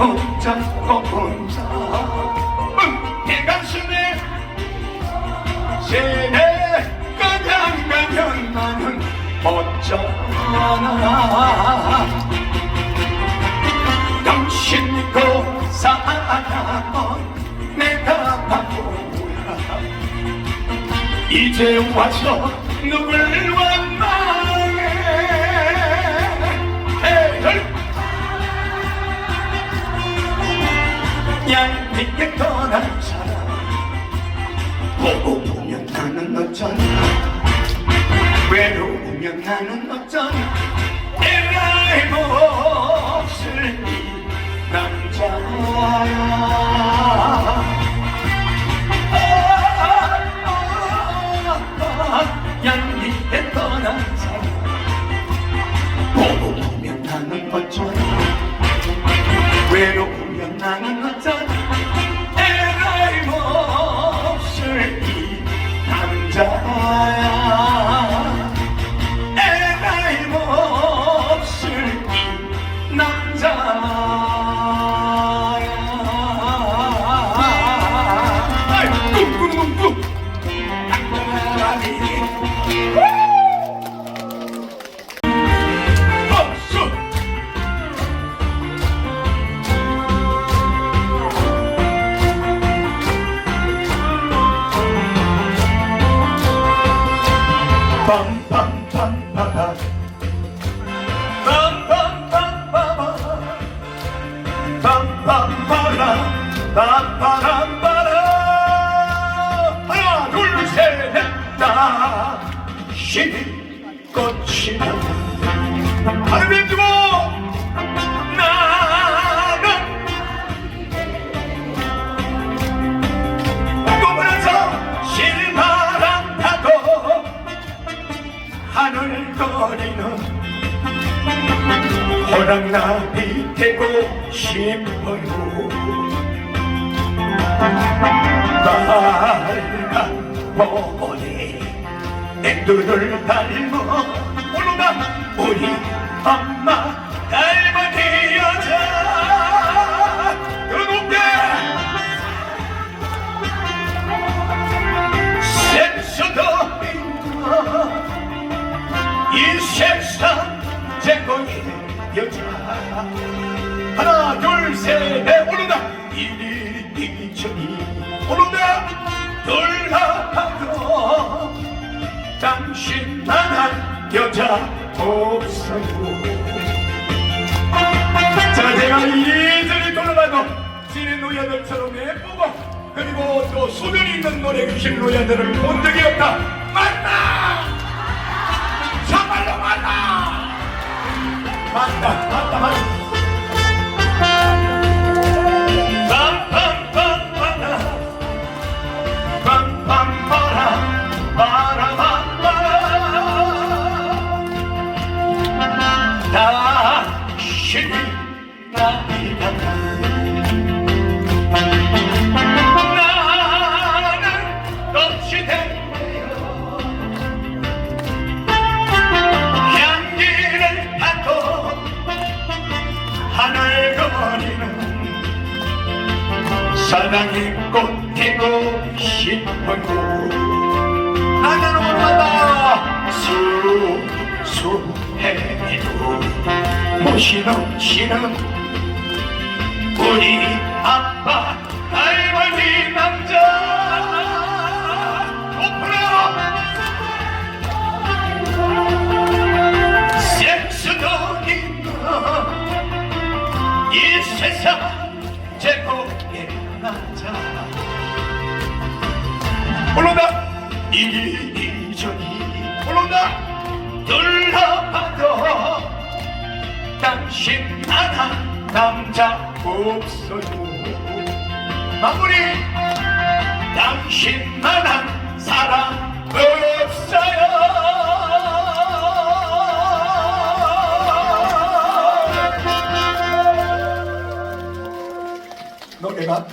혼자 너 혼자 응내 가슴에 세네 그냥 가면 나는 어쩌나 당신 믿고 살아가면 내가 바보야 이제 와서 누굴 얄밉게 떠난 사람 보고 보면 나는 어쩌나 외로우면 나는 어쩌나 내가 없을 이 남자야? 양잎에 떠난 사람 보고 보면 나는 어쩌나 외로우면 나는 Bum. 되고 싶어요. 빨간 머리 앵두를 닮아 오르다 우리 엄마 닮은 당신만한 여자 없어요. 자 제가 이리저리 돌아가도 지는 노예들처럼 예쁘고 그리고 또 소변이 있는 노래 귀신 노예들을 본 적이 없다. 만나 정말로 만나 만나 만나 만나 신방구 아가로 만나 수수해도 모시는 신은 우리 아빠 사랑 남자 없어요 마무리 당신만한 사랑 없어요 노래가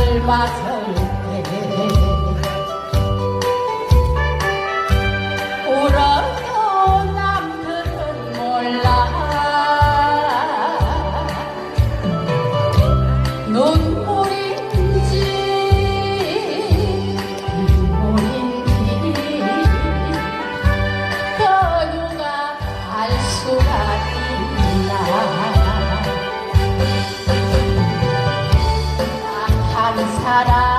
almas Hara